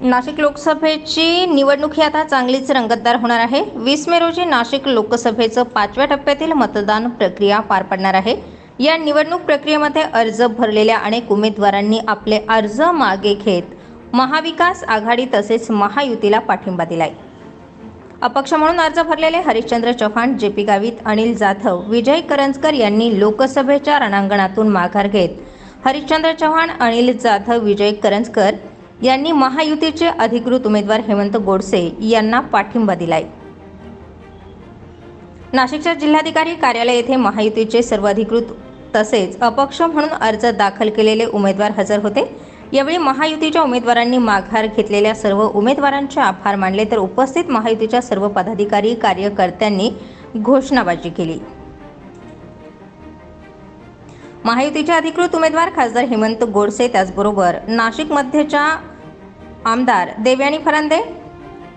नाशिक लोकसभेची निवडणूक ही आता चांगलीच रंगतदार होणार आहे. वीस मे रोजी नाशिक लोकसभेचं पाचव्या टप्प्यातील मतदान प्रक्रिया पार पडणार आहे. या निवडणूक प्रक्रियेमध्ये अर्ज भरलेल्या अनेक उमेदवारांनी आपले अर्ज मागे घेत महाविकास आघाडी तसेच महायुतीला पाठिंबा दिलाय. अपक्ष म्हणून अर्ज भरलेले हरिश्चंद्र चव्हाण जे पी गावित अनिल जाधव विजय करंजकर यांनी लोकसभेच्या रणांगणातून माघार घेत हरिश्चंद्र चव्हाण अनिल जाधव विजय करंजकर यांनी महायुतीचे अधिकृत उमेदवार हेमंत गोडसे यांना पाठिंबा दिलाय. नाशिकच्या जिल्हाधिकारी कार्यालय येथे महायुतीचे सर्व अधिकृत तसेच अपक्ष म्हणून अर्ज दाखल केलेले उमेदवार हजर होते. यावेळी महायुतीच्या उमेदवारांनी माघार घेतलेल्या सर्व उमेदवारांचे आभार मानले तर उपस्थित महायुतीच्या सर्व पदाधिकारी कार्यकर्त्यांनी घोषणाबाजी केली. महायुतीचे अधिकृत उमेदवार खासदार हेमंत गोडसे त्याचबरोबर नाशिक मध्यच्या आमदार देवयानी फरांदे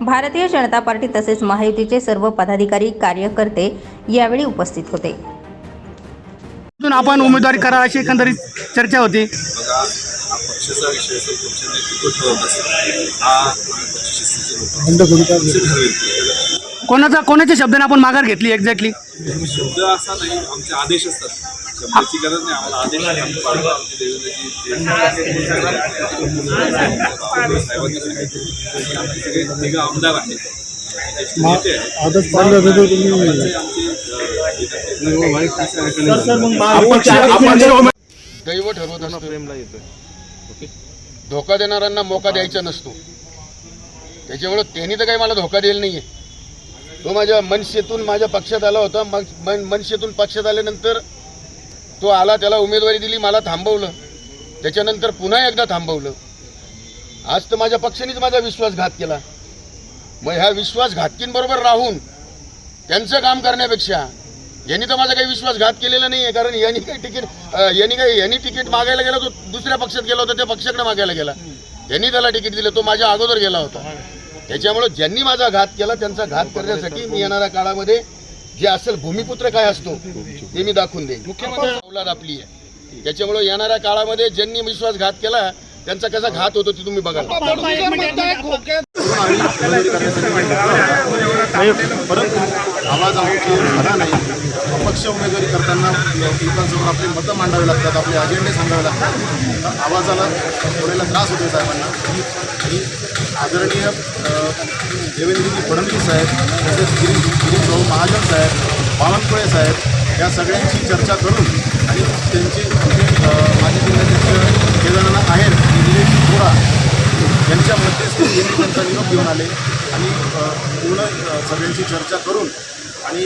भारतीय जनता पार्टी तसेच महायुतीचे सर्व पदाधिकारी कार्यकर्ते यावेळी उपस्थित होते. आपण उमेदवारी करा अशी एकंदरीत चर्चा होती. बघा पक्षाचा विषय असेल तुमचे नेतृत्व ठरवत असेल हा आम्ही पक्षशिस्तीचे लोक आहोत. पक्ष ठरवेल कोणाचा कोणाच्या शब्दाने आपण माघार घेतली एक्झॅक्टली शब्द असा नाही आमचे आदेश असतात. शब्दाची गरज नाही. आम्हाला आदेश आहे. आम्ही पाळतो. आमचे देवेंद्रजी जे साहेबांनी सांगितलं आमचे सगळे तिघं आमदार आहेत. दैव ठरवत असतो. धोका देणाऱ्यांना मोका द्यायचा नसतो. त्याच्यामुळं त्यांनी तर काही मला धोका दिला नाहीये. तो माझ्या मनसेतून माझ्या पक्षात आला होता. मग मनसेतून पक्षात आल्यानंतर तो आला त्याला उमेदवारी दिली मला थांबवलं. त्याच्यानंतर पुन्हा एकदा थांबवलं. आज तर माझ्या पक्षानेच माझा विश्वासघात केला. मग ह्या विश्वासघातकींबरोबर राहून त्यांचं काम करण्यापेक्षा यांनी तर माझा काही विश्वासघात केलेला नाही आहे कारण यांनी काही तिकीट यांनी काही यांनी तिकीट मागायला गेला तो दुसऱ्या पक्षात गेला होता त्या पक्षाकडे मागायला गेला. त्यांनी त्याला तिकीट दिलं तो माझ्या अगोदर गेला होता. त्याच्यामुळं ज्यांनी माझा घात केला त्यांचा घात करण्यासाठी मी येणाऱ्या काळामध्ये जे असेल भूमिपुत्र काय असतो ते मी दाखवून देईन. औलाद आपली आहे. त्याच्यामुळे येणाऱ्या काळामध्ये ज्यांनी विश्वासघात केला त्यांचा कसा घात होतो ते तुम्ही बघा परंतु आवाज आमची झाला नाही? अपक्ष उमेदवारी करताना लोकांसमोर आपले मतं मांडावे लागतात आपले अजेंडे सांगावे लागतात. आवाजाला थोडेला त्रास होतो साहेबांना. आदरणीय देवेंद्रजी फडणवीस साहेब तसेच गिरी गिरीश भाऊ महाजन साहेब बावनकुळे साहेब या सगळ्यांची चर्चा करून आणि त्यांचे म्हणजे, माजी जिल्हाध्यक्ष जे जणांना आहेत निलेश बोरा यांच्या मध्यस्थी यांनी त्यांचा निरोप घेऊन आले आणि पूर्ण अ, सगळ्यांची चर्चा करून आणि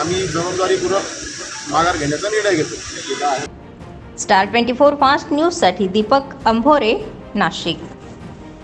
आम्ही जबाबदारीपूर्वक माघार घेण्याचा निर्णय घेतो स्टार ट्वेंटी फोर फास्ट न्यूजसाठी दीपक अंभोरे नाशिक.